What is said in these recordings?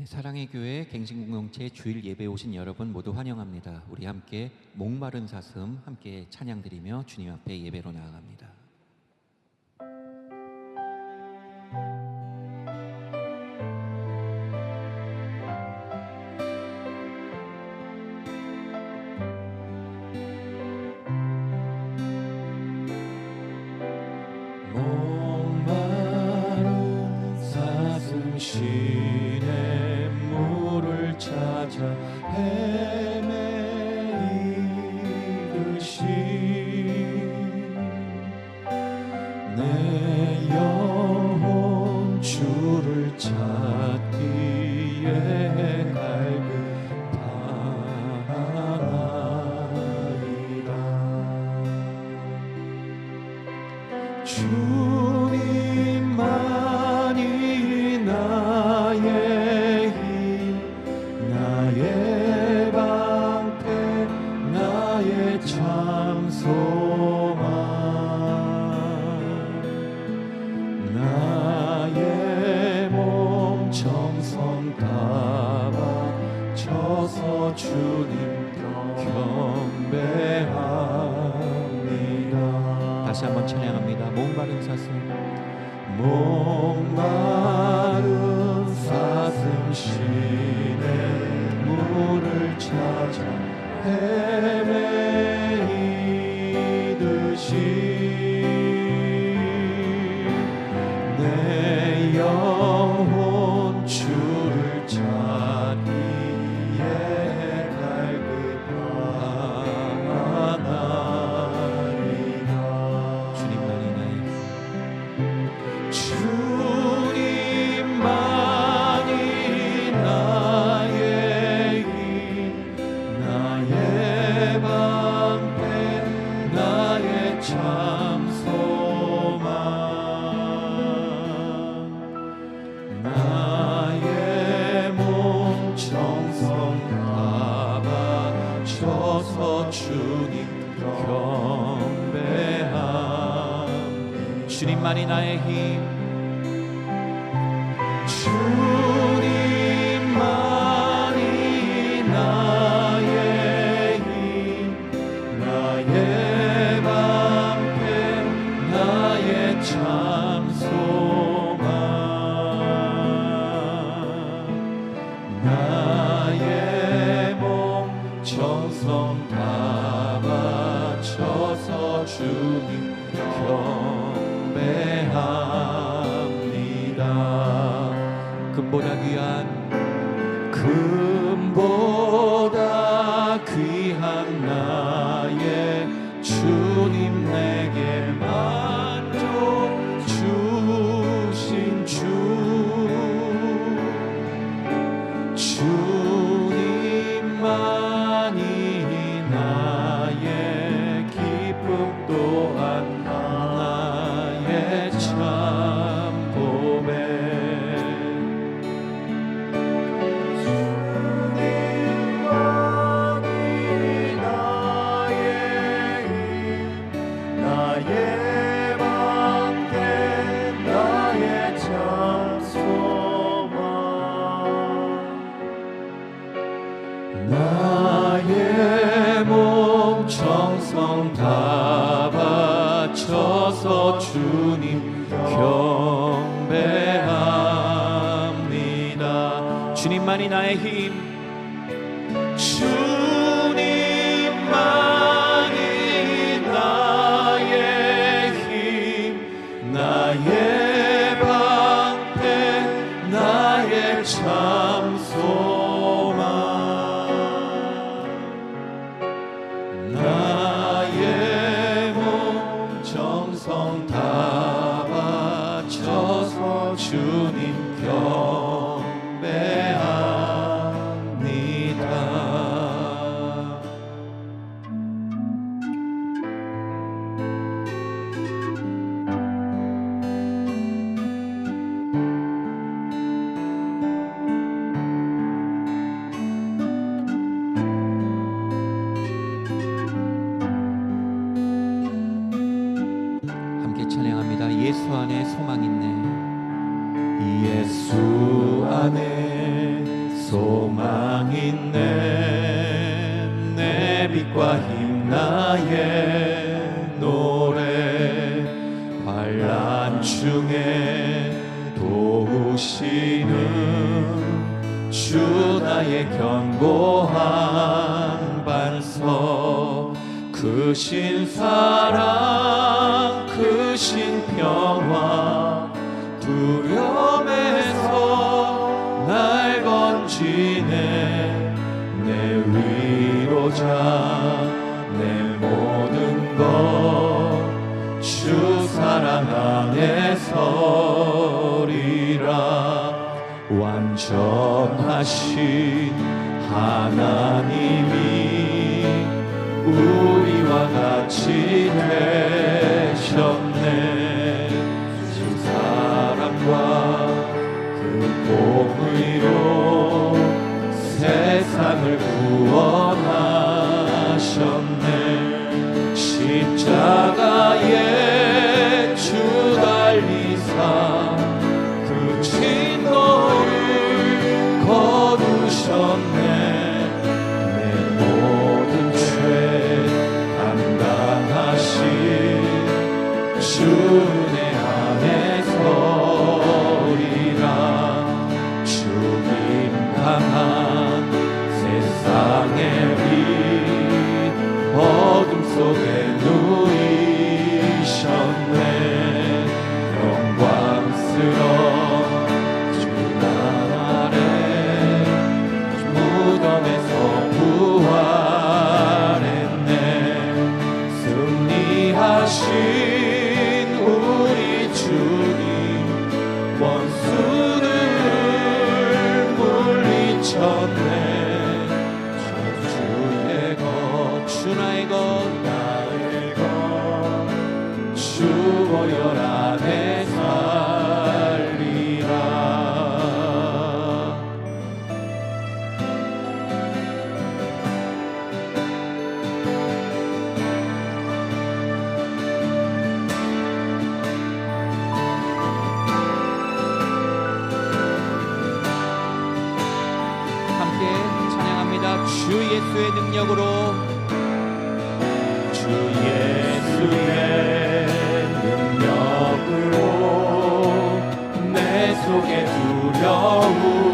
네, 사랑의 교회 갱신공동체 주일 예배 오신 여러분 모두 환영합니다. 우리 함께 목마른 사슴 함께 찬양드리며 주님 앞에 예배로 나아갑니다. 내 다 다시 한번 찬양합니다. 목마른 사슴. 목마른 사슴 시내 물을 찾아 헤매 금보다 귀한 금보다 귀한 나의 주님 내게 만족 주신 주. 주님만이 나의 기쁨 또한 나의 참 크신 사랑 크신 평화 두려움에서 날 건지네. 내 위로자 내 모든 것 주 사랑 안에 서리라. 완전하신 하나님이 우 나가 예 주 예수의 능력으로. 주 예수의 능력으로 내 속에 두려움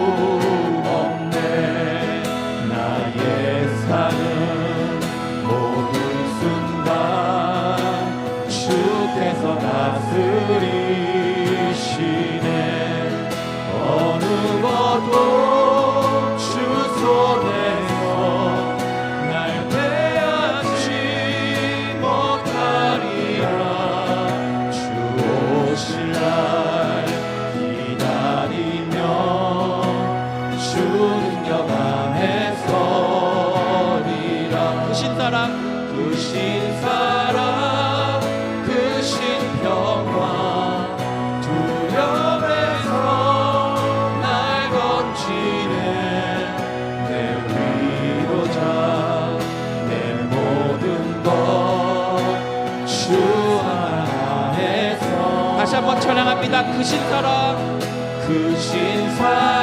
찬양합니다. 크신 그 사랑 크신 그 사랑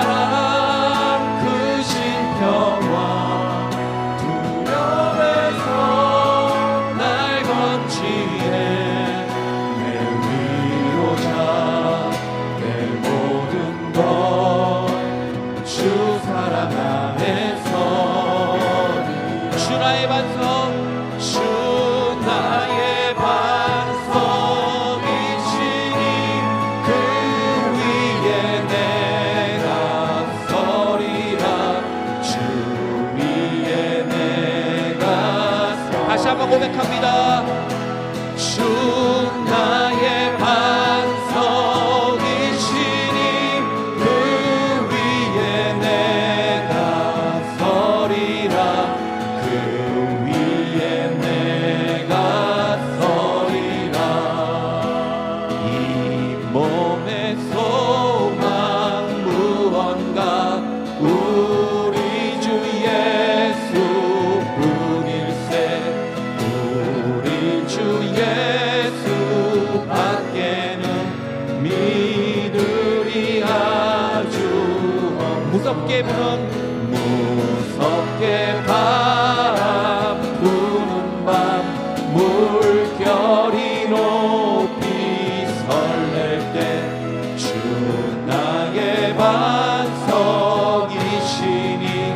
반석이시니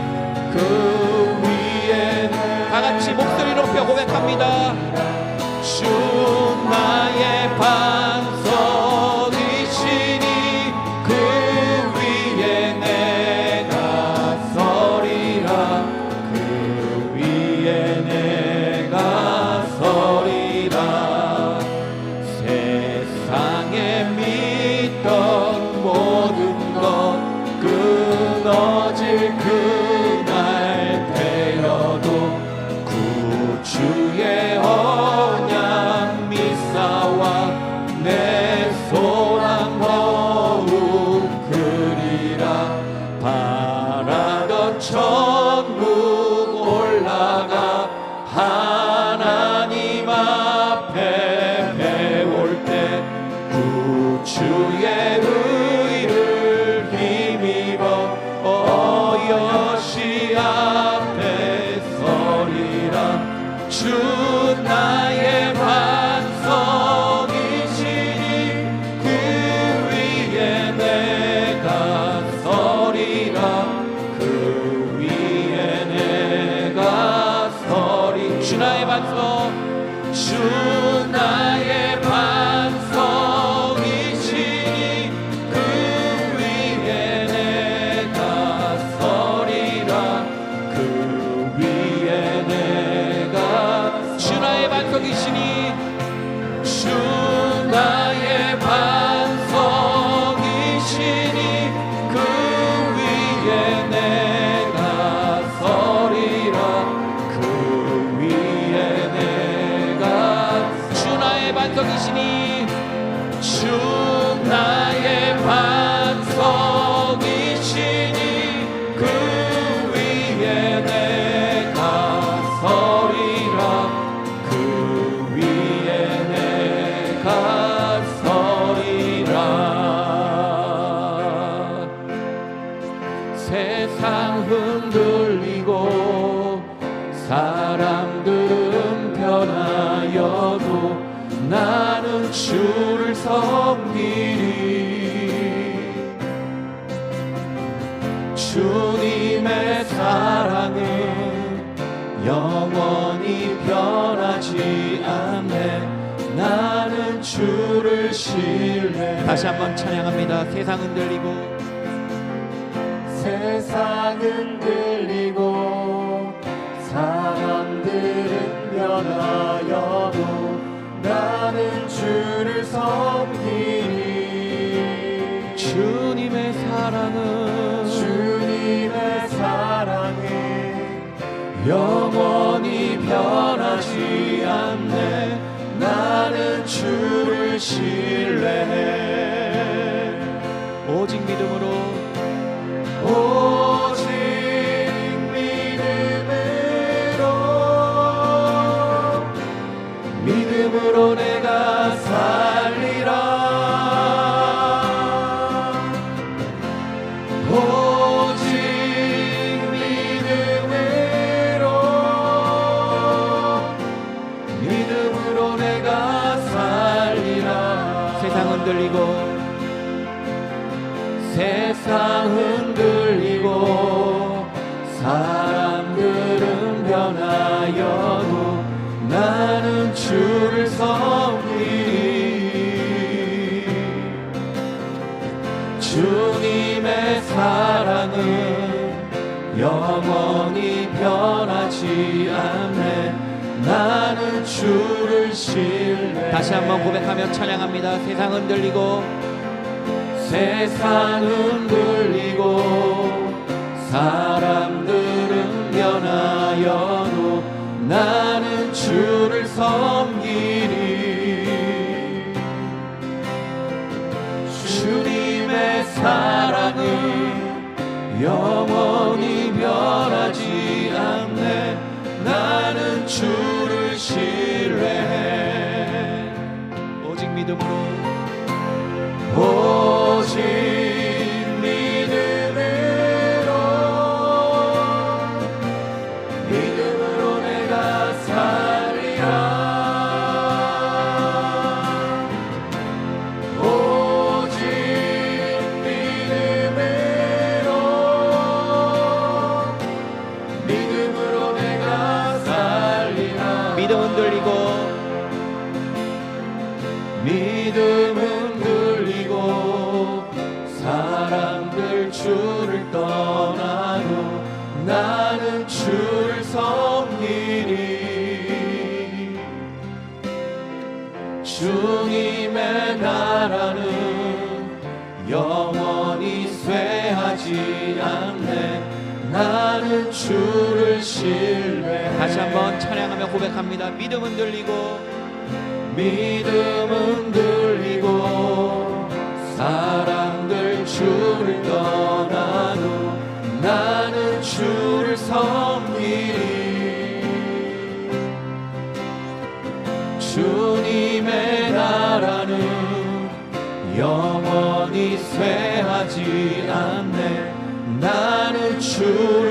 그 위에 다 같이 목소리 높여 고백합니다. 주 나의 반석 주 나의 다시 한번 찬양합니다. 세상 흔들리고. 세상은 들리고 사람들은 변하여도 나는 주를 섬기리. 주님의 사랑은 주님의 사랑은 영원히 변하지 않네. 나는 주를 신뢰해 믿음으로. 오직 믿음으로 믿음으로 내 않네 나는 주를 신뢰 다시 한번 고백하며 찬양합니다. 세상 흔들리고 세상 흔들리고 사람들은 변하여도 나는 주를 섬기리. 주님의 사랑은 영원 주를 신뢰해. 오직 믿음으로 주를 신뢰해 다시 한번 찬양하며 고백합니다. 믿음은 들리고 믿음은 들리고 사람들 주를 떠나도 나는 주를 섬기리. 주님의 나라는 영원히 쇠하지 않네. 나는 주를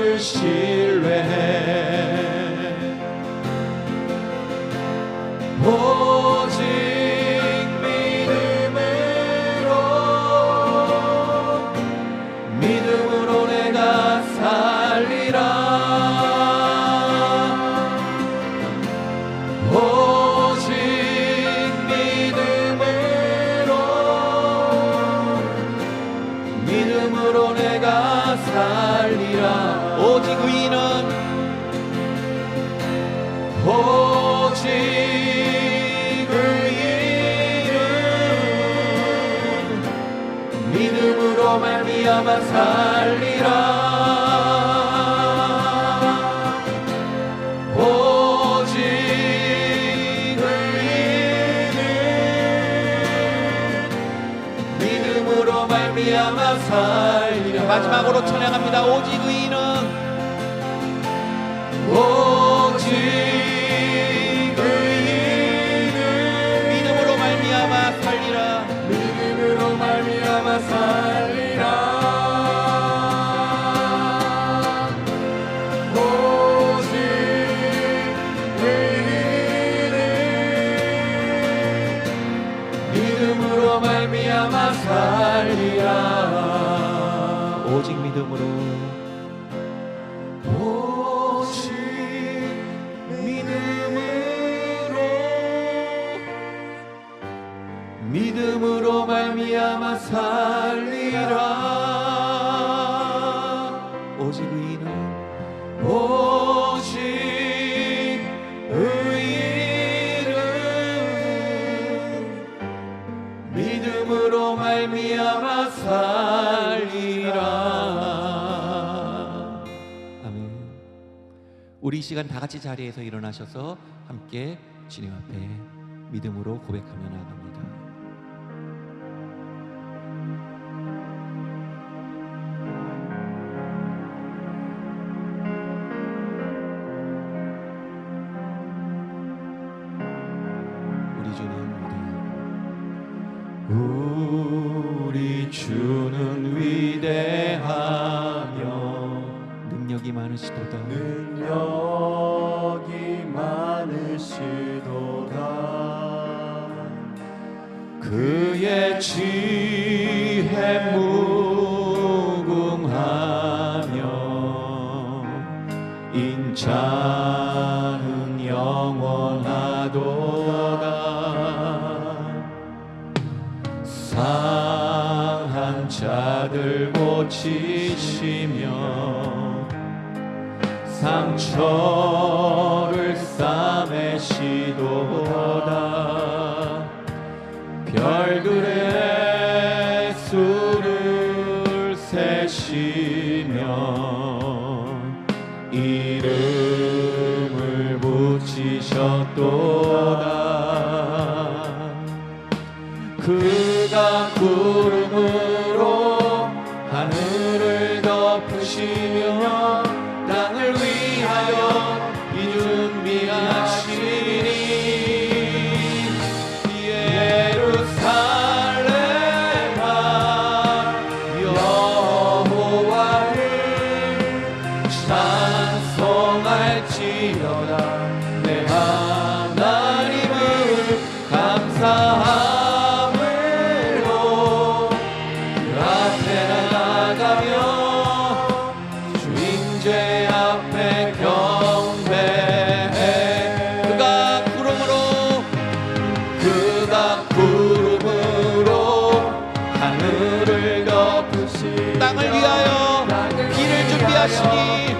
살리라 마지막으로 찬양합니다. 오직 의인은 오직 믿음으로 시간 다 같이 자리에서 일어나셔서 함께 주님 앞에 믿음으로 고백하며 나아갑니다. 우리 주는 위대하며 능력이 많으시도다. 원하도다. 상한 자들 고치시며 상처를 싸매시 땅을 위하여 길을 준비하시니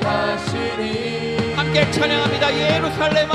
준비하시니. 함께 찬양합니다. 예루살렘아